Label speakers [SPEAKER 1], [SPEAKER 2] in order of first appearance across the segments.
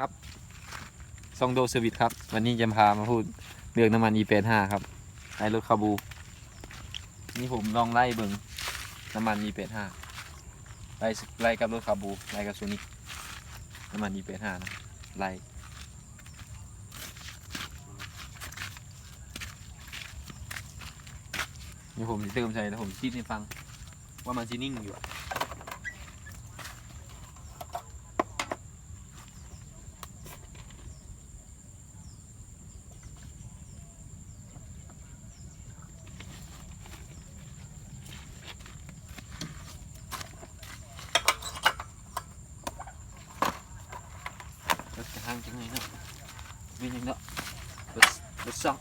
[SPEAKER 1] ครับซองโดเซอร์วิสครับ วันนี้จะพามาพูดเรื่องน้ำมัน E85 ครับไอรถคาบู นี่ผมลองไล่เบิงน้ำมัน E85 ไล่ไล่กับรถคาบู ไล่กับซูนิน้ำมัน E85 นะไล่นี่ผมสิเติมใส่แล้วผมคิดให้ฟัง ว่ามันซีนิ่งอยู่อะ รถจะห่างจังไงเนาะ วิ่งยังเนาะรถรถสอง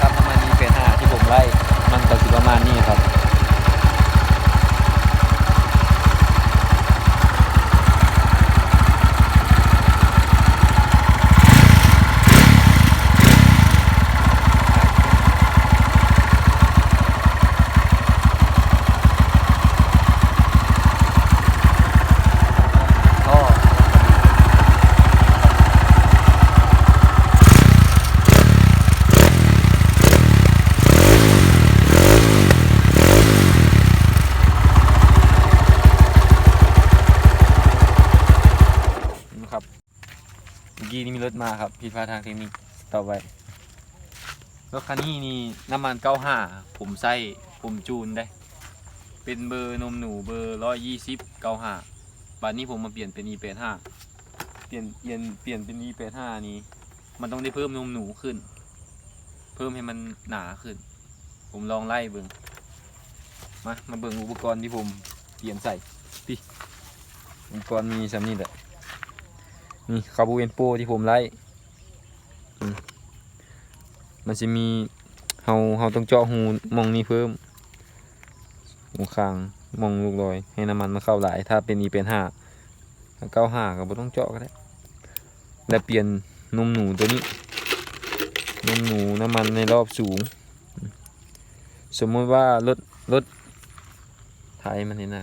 [SPEAKER 1] ครับน้ำมันนี้เป็นห้าที่ผมไล่ มันก็สิประมาณนี้ครับ ก็นะครับเมื่อ กี้นี่มีรถมาครับผิดพลาดทางเทคนิคต่อไปรถคันนี้นี่น้ำมัน95ผมใส่ผมจูนได้ เป็นเบอร์นมหนูเบอร์120 95บัดนี้ผมมาเปลี่ยนเป็น E85 เปลี่ยนเปลี่ยนเปลี่ยนเป็น E85 นี้ มันต้องได้เพิ่มนมหนูขึ้น เพิ่มให้มันหนาขึ้น ผมลองไล่เบิ่งมามาเบิ่งอุปกรณ์ที่ผมเปลี่ยนใส่พี่อุปกรณ์มีสำนี่แหละ นี่คาบูเอนโปที่ผมไล่มันจะมีเฮาเฮาต้องเจาะหูมองนี้เพิ่มหูคางมองลูกลอย ให้น้ำมันมันเข้าหลาย ถ้าเป็นอีเป็นห้าถ้าเก้าห้าก็บ่ต้องเจาะก็ได้ และเปลี่ยนนมหนูตัวนี้ นมหนูน้ำมันในรอบสูง สมมุติว่ารถรถไทยมันนี่นะ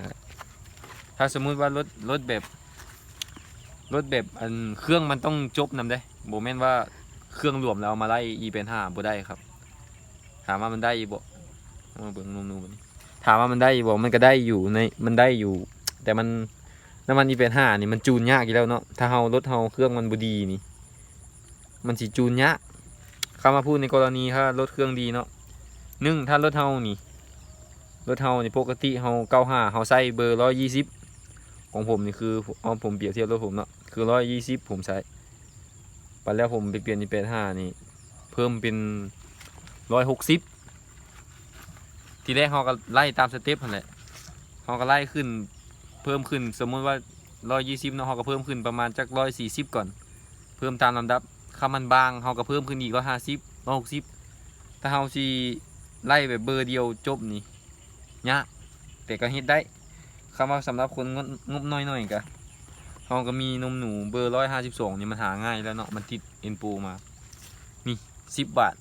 [SPEAKER 1] ถ้าสมมุติว่ารถรถแบบ รถแบบอันเครื่องมันต้องจบนำได้โบแม่นว่าเครื่องรวมแล้วมาไล่อีเป็นห้าบ่ได้ครับ ถามว่ามันได้อีบ่มาเบิ่งนูนถามว่ามันได้อีบ่มันก็ได้อยู่ในมันได้อยู่ แต่มันน้ำมันอีเป็นห้านี่มันจูนยากอยู่แล้วเนาะถ้าเฮารถเฮาเครื่องมันบ่ดีนี่ มันสิจูนยากคำมาพูดในกรณีถ้ารถเครื่องดีเนาะหนึ่งถ้ารถเฮานี่รถเฮานี่ปกติเฮาเก้าห้าเฮาใส่เบอร์ร้อยยี่สิบของผมนี่คือเอาผมเปรียบเทียบรถผมเนาะ คือร้อยยี่สิบผมใช้ไปแล้วผมไปเปลี่ยนเป็นแปดห้านี่ เพิ่มเป็นร้อยหกสิบทีแรกเฮาก็ไล่ตามสเต็ปนั่นแหละเฮาก็ไล่ขึ้นเพิ่มขึ้น สมมุติว่าร้อยยี่สิบเนาะเฮาก็เพิ่มขึ้นประมาณจากร้อยสี่สิบก่อน เพิ่มตามลำดับคำมันบางเฮาก็เพิ่มขึ้นอีกร้อยห้าสิบร้อยหกสิบถ้าเฮาสิไล่แบบเบอร์เดียวจบนี่ยากแต่ก็เฮ็ดได้คำว่าสำหรับคนงบงบน้อยๆก็ เฮาก็มีนมหนูเบอร์ร้อยห้าสิบสองนี่มันหาง่ายแล้วเนาะมันติดเอ็นปูมา นี่สิบบาท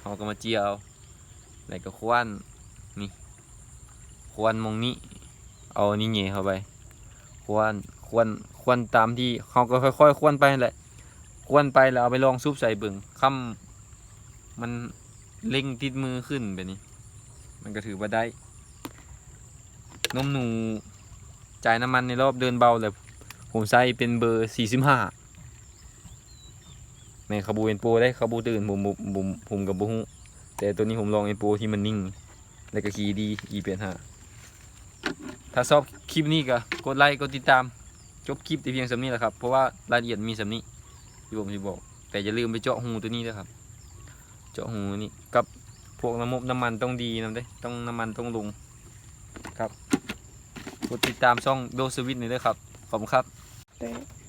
[SPEAKER 1] เฮาก็มาเจียวแล้วก็ควนนี่ควนมองนี้ เอานี่เหย่เข้าไปควนควนควนตามที่เฮาก็ค่อยๆควนไปแหละควนไปแล้วเอาไปลองซุปใส่เบิ่งค่ำมันเล็งติดมือขึ้นแบบนี้ มันก็ถือว่าได้ นมหนูจ่ายน้ำมันในรอบเดินเบาเลย ผมใส่เป็นเบอร์สี่สิบห้าในคาบูเอ็นโปได้คาบูตื่นผมผมผมผมกับบุ้งแต่ตัวนี้ผมลองเอ็นโปที่มันนิ่ง แล้วก็ขี่ดีอีเปลี่ยนห้าถ้าชอบคลิปนี้ก็กดไลค์กดติดตาม จบคลิปแต่เพียงสำนี้แหละครับ เพราะว่ารายละเอียดมีสำนี้ที่ผมจะบอก แต่อย่าลืมไปเจาะหูตัวนี้ด้วยครับ เจาะหูนี่กับพวกน้ำมบน้ำมันต้องดีนะเด้ต้องน้ำมันต้องลงครับกดติดตามช่องโดสวิตหน่อยด้วยครับขอบคุณครับ
[SPEAKER 2] เ